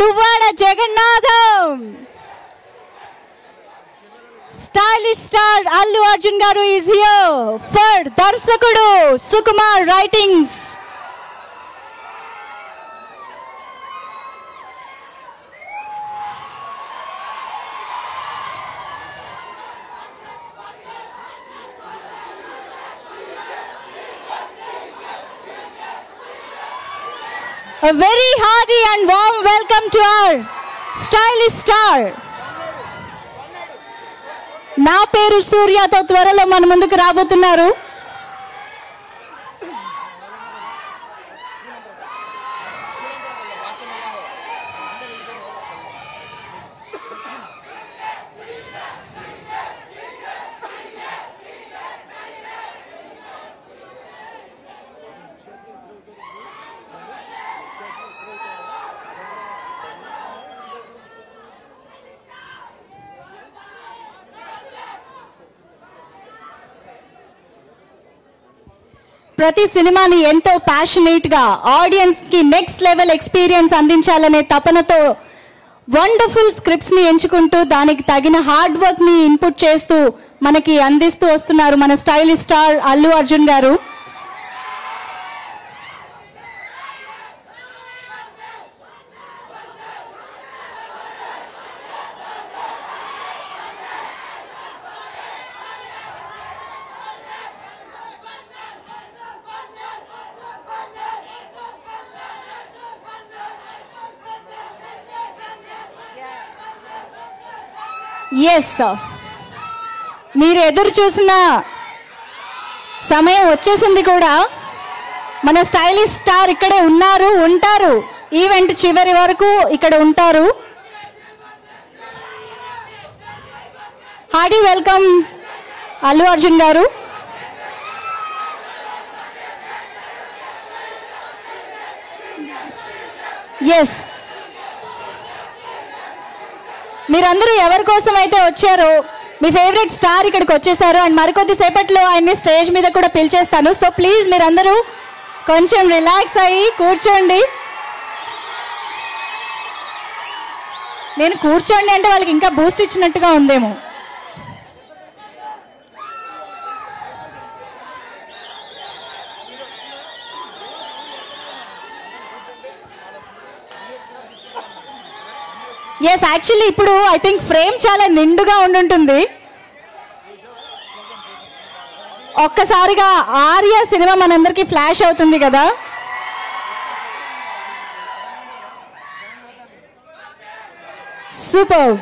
Duvvada Jagannatham. Stylish star Allu Arjun garu is here for దర్శకుడు Sukumar writings A very hearty and warm welcome to our stylish star. నా పేరు సూర్యతో త్వరలో మన ముందుకు రాబోతున్నారు ప్రతి సినిమాని ఎంతో ప్యాషనేట్గా ఆడియన్స్కి నెక్స్ట్ లెవెల్ ఎక్స్పీరియన్స్ అందించాలనే తపనతో వండర్ఫుల్ స్క్రిప్ట్స్ని ఎంచుకుంటూ దానికి తగిన హార్డ్ వర్క్ని ఇన్పుట్ చేస్తూ మనకి అందిస్తూ వస్తున్నారు మన స్టైలిష్ స్టార్ అల్లు అర్జున్ గారు. ఎస్ మీరు ఎదురు చూసిన సమయం వచ్చేసింది కూడా. మన స్టైలిష్ స్టార్ ఇక్కడే ఉన్నారు ఉంటారు. ఈవెంట్ చివరి వరకు ఇక్కడ ఉంటారు. హార్డీ వెల్కమ్ అల్లు అర్జున్ గారు. ఎస్ మీరందరూ ఎవరి కోసం అయితే వచ్చారో మీ ఫేవరెట్ స్టార్ ఇక్కడికి వచ్చేసారు. అండ్ మరికొద్ది సేపట్లో ఆయన్ని స్టేజ్ మీద కూడా పిలిచేస్తాను. సో ప్లీజ్ మీరందరూ కొంచెం రిలాక్స్ అయ్యి కూర్చోండి. నేను కూర్చోండి అంటే వాళ్ళకి ఇంకా బూస్ట్ ఇచ్చినట్టుగా ఉందేమో. ఎస్ యాక్చువల్లీ ఇప్పుడు ఐ థింక్ ఫ్రేమ్ చాలా నిండుగా ఉండుంటుంది. ఒక్కసారిగా ఆర్య సినిమా మనందరికీ ఫ్లాష్ అవుతుంది కదా? సూపర్